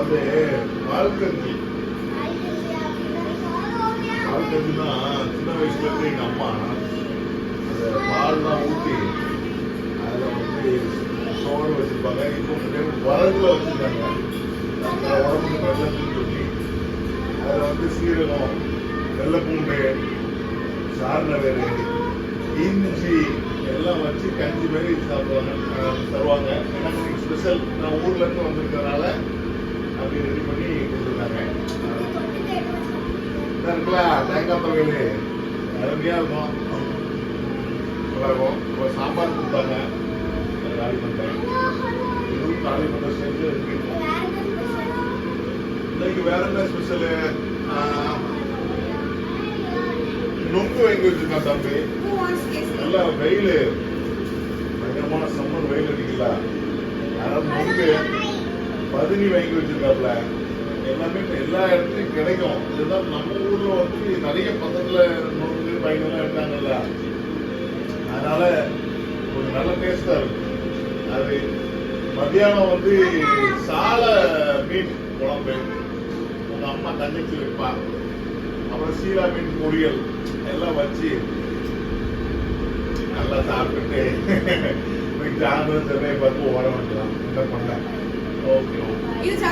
வந்து வாழ்க்கை. வாழ்க்கைன்னா சின்ன வயசுல இருந்து எங்க அம்மா. அந்த பால்லாம் ஊற்றி அதில் வந்து சோறு வச்சிருப்பாங்க. இப்போ வரகுல வச்சிருக்காங்க. அந்த உடம்புக்கு நல்லதுன்னு சொல்லி அதில் வந்து சீரகம் வெள்ளப்பூண்டு சாரண வேறு இஞ்சி எல்லாம் வச்சு கஞ்சி மாதிரி சாப்பிடுவாங்க தருவாங்க. ஏன்னா ஸ்பெஷல் நான் ஊர்ல இருந்து வந்திருக்கறனால ரெடி பண்ணி கொடுத்துருக்காங்க இதா இருக்குல்ல தேங்காய் தொகையில் அருமையா இருக்கும் நல்லா இருக்கும் இப்போ சாம்பார் கொடுத்தாங்க அதை காலி இதுவும் காலி பண்ண சேர்ந்து இருக்கு. இன்னைக்கு வேற என்ன ஸ்பெஷலு நொங்கு வாங்கி வச்சிருக்கான் தம்பி. நல்லா வெயில். பயங்கரமான சம்மர் வெயில் அடிக்கல அதனால நொங்கு பதினி வாங்கி வச்சிருக்காப்ல. எல்லாமே இப்ப எல்லா இடத்துலயும் கிடைக்கும். இதுதான் நம்ம ஊர்ல வந்து நிறைய பக்கத்துல நொங்கு பயங்கரம் இருக்காங்கல்ல. அதனால ஒரு நல்ல டேஸ்டா இருக்கும். அது மத்தியானம் வந்து சால மீன் குழம்பு. உங்க அம்மா தங்கச்சி வைப்பா. அப்புறம் சீலா மீன் பொரியல். எல்லாம் வச்சு நல்லா சாப்பிட்டுட்டு இன்னைக்கு சாயந்தரம் பார்த்து ஓட வேண்டியதான் என்ன பண்ண. 有啥？